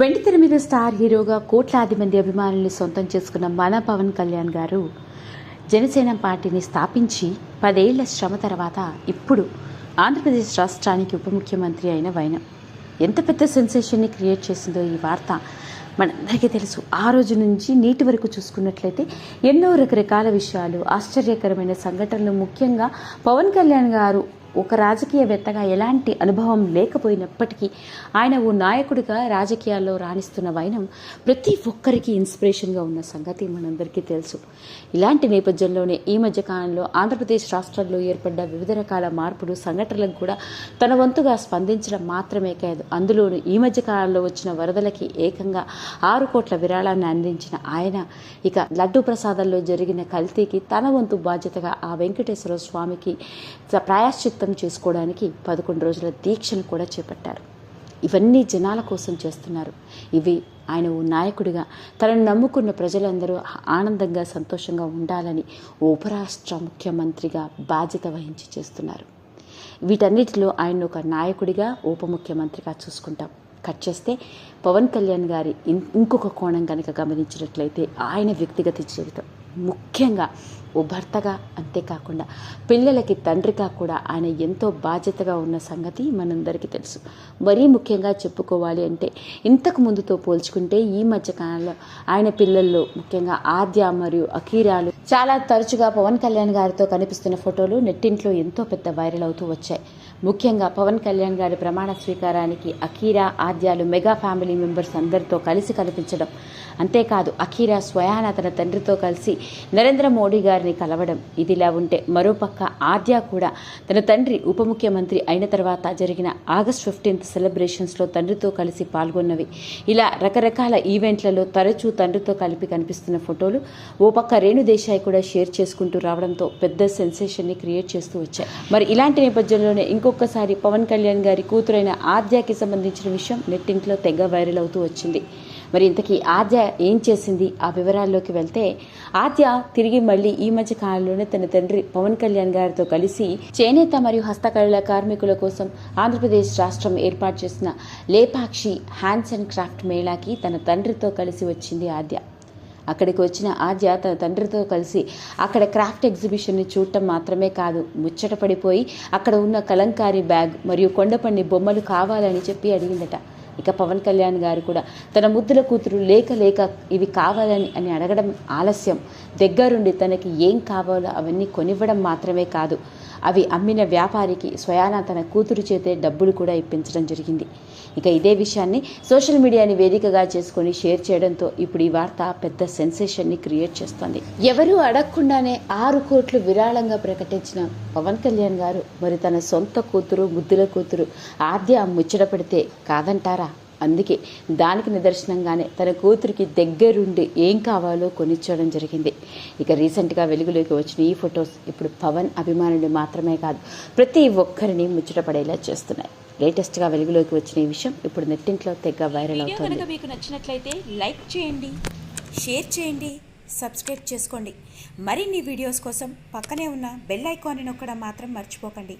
వెండితెర మీద స్టార్ హీరోగా కోట్లాది మంది అభిమానుల్ని సొంతం చేసుకున్న మన పవన్ కళ్యాణ్ గారు జనసేన పార్టీని స్థాపించి పదేళ్ళ శ్రమ తర్వాత ఇప్పుడు ఆంధ్రప్రదేశ్ రాష్ట్రానికి ఉప ముఖ్యమంత్రి అయిన వైనం. ఎంత పెద్ద సెన్సేషన్ని క్రియేట్ చేసిందో ఈ వార్త మనందరికీ తెలుసు. ఆ రోజు నుంచి నీటి వరకు చూసుకున్నట్లయితే ఎన్నో రకరకాల విషయాలు ఆశ్చర్యకరమైన సంఘటనలు. ముఖ్యంగా పవన్ కళ్యాణ్ గారు ఒక రాజకీయవేత్తగా ఎలాంటి అనుభవం లేకపోయినప్పటికీ ఆయన ఓ నాయకుడిగా రాజకీయాల్లో రాణిస్తున్న వైనం ప్రతి ఒక్కరికి ఇన్స్పిరేషన్గా ఉన్న సంగతి మనందరికీ తెలుసు. ఇలాంటి నేపథ్యంలోనే ఈ మధ్య కాలంలో ఆంధ్రప్రదేశ్ రాష్ట్రంలో ఏర్పడ్డ వివిధ రకాల మార్పులు సంఘటనలకు కూడా తన వంతుగా స్పందించడం మాత్రమే కాదు అందులోనూ ఈ మధ్య కాలంలో వచ్చిన వరదలకి ఏకంగా ఆరు కోట్ల విరాళాన్ని అందించిన ఆయన ఇక లడ్డు ప్రసాదంలో జరిగిన కల్తీకి తన వంతు బాధ్యతగా ఆ వెంకటేశ్వర స్వామికి ప్రాయశ్చిత్ ప్రాయశ్చిత్తం చేసుకోవడానికి పదకొండు రోజుల దీక్షను కూడా చేపట్టారు. ఇవన్నీ జనాల కోసం చేస్తున్నారు. ఇవి ఆయన ఓ నాయకుడిగా తనను నమ్ముకున్న ప్రజలందరూ ఆనందంగా సంతోషంగా ఉండాలని ఉపరాష్ట్ర ముఖ్యమంత్రిగా బాధ్యత వహించి చేస్తున్నారు. వీటన్నిటిలో ఆయన ఒక నాయకుడిగా ఉప ముఖ్యమంత్రిగా చూసుకుంటాం. కట్ చేస్తే పవన్ కళ్యాణ్ గారి ఇంకొక కోణం కనుక గమనించినట్లయితే ఆయన వ్యక్తిగత జీవితం. ముఖ్యంగా ఓ భర్తగా అంతేకాకుండా పిల్లలకి తండ్రిగా కూడా ఆయన ఎంతో బాధ్యతగా ఉన్న సంగతి మనందరికీ తెలుసు. మరీ ముఖ్యంగా చెప్పుకోవాలి అంటే ఇంతకు ముందుతో పోల్చుకుంటే ఈ మధ్య కాలంలో ఆయన పిల్లల్లో ముఖ్యంగా ఆద్య మరియు అకీరాలు చాలా తరచుగా పవన్ కళ్యాణ్ గారితో కనిపిస్తున్న ఫోటోలు నెట్టింట్లో ఎంతో పెద్ద వైరల్ అవుతూ వచ్చాయి. ముఖ్యంగా పవన్ కళ్యాణ్ గారి ప్రమాణ స్వీకారానికి అఖీరా ఆద్యాలు మెగా ఫ్యామిలీ మెంబర్స్ అందరితో కలిసి కనిపించడం అంతేకాదు అఖీరా స్వయాన తన తండ్రితో కలిసి నరేంద్ర మోడీ గారిని కలవడం ఇదిలా ఉంటే మరోపక్క ఆద్య కూడా తన తండ్రి ఉప ముఖ్యమంత్రి అయిన తర్వాత జరిగిన ఆగస్ట్ ఫిఫ్టీన్త్ సెలబ్రేషన్స్లో తండ్రితో కలిసి పాల్గొన్నవి. ఇలా రకరకాల ఈవెంట్లలో తరచూ తండ్రితో కలిపి కనిపిస్తున్న ఫోటోలు ఓ పక్క రేణు దేశాయ్ కూడా షేర్ చేసుకుంటూ రావడంతో పెద్ద సెన్సేషన్ని క్రియేట్ చేస్తూ వచ్చాయి. మరి ఇలాంటి నేపథ్యంలోనే ఇంకొకసారి పవన్ కళ్యాణ్ గారి కూతురైన ఆద్యకి సంబంధించిన విషయం నెట్టింట్లో తెగ వైరల్ అవుతూ వచ్చింది. మరి ఇంతకీ ఆద్య ఏం చేసింది? ఆ వివరాల్లోకి వెళ్తే ఆద్య తిరిగి మళ్ళీ ఈ మధ్య కాలంలోనే తన తండ్రి పవన్ కళ్యాణ్ గారితో కలిసి చేనేత మరియు హస్తకళల కార్మికుల కోసం ఆంధ్రప్రదేశ్ రాష్ట్రం ఏర్పాటు చేసిన లేపాక్షి హ్యాండ్స్ అండ్ క్రాఫ్ట్ మేళాకి తన తండ్రితో కలిసి వచ్చింది ఆద్య. అక్కడికి వచ్చిన ఆద్య తన తండ్రితో కలిసి అక్కడ క్రాఫ్ట్ ఎగ్జిబిషన్ని చూడటం మాత్రమే కాదు ముచ్చట పడిపోయి అక్కడ ఉన్న కలంకారీ బ్యాగ్ మరియు కొండపండి బొమ్మలు కావాలని చెప్పి అడిగిందట. ఇక పవన్ కళ్యాణ్ గారు కూడా తన ముద్దుల కూతురు లేక లేక ఇవి కావాలని అని అడగడం ఆలస్యం. దగ్గరుండి తనకి ఏం కావాలో అవన్నీ కొనివ్వడం మాత్రమే కాదు. అవి అమ్మిన వ్యాపారికి స్వయాన తన కూతురు చేతే డబ్బులు కూడా ఇప్పించడం జరిగింది. ఇక ఇదే విషయాన్ని సోషల్ మీడియాని వేదికగా చేసుకొని షేర్ చేయడంతో ఇప్పుడు ఈ వార్త పెద్ద సెన్సేషన్ని క్రియేట్ చేస్తోంది. ఎవరూ అడగకుండానే ఆరు కోట్లు విరాళంగా ప్రకటించిన పవన్ కళ్యాణ్ గారు మరి తన సొంత కూతురు ముద్దుల కూతురు ఆద్య ముచ్చట పెడితే కాదంటారా? అందుకే దానికి నిదర్శనంగానే తన కూతురికి దగ్గరుండి ఏం కావాలో కొనిచ్చడం జరిగింది. ఇక రీసెంట్గా వెలుగులోకి వచ్చిన ఈ ఫొటోస్ ఇప్పుడు పవన్ అభిమానులు మాత్రమే కాదు ప్రతి ఒక్కరిని ముచ్చటపడేలా చేస్తున్నాయి. లేటెస్ట్గా వెలుగులోకి వచ్చిన ఈ విషయం ఇప్పుడు నెట్టింట్లో తెగ వైరల్ అవుతోంది. కనుక మీకు నచ్చినట్లయితే లైక్ చేయండి షేర్ చేయండి సబ్స్క్రైబ్ చేసుకోండి. మరిన్ని వీడియోస్ కోసం పక్కనే ఉన్న బెల్ ఐకాన్ని నొక్కడం మాత్రం మర్చిపోకండి.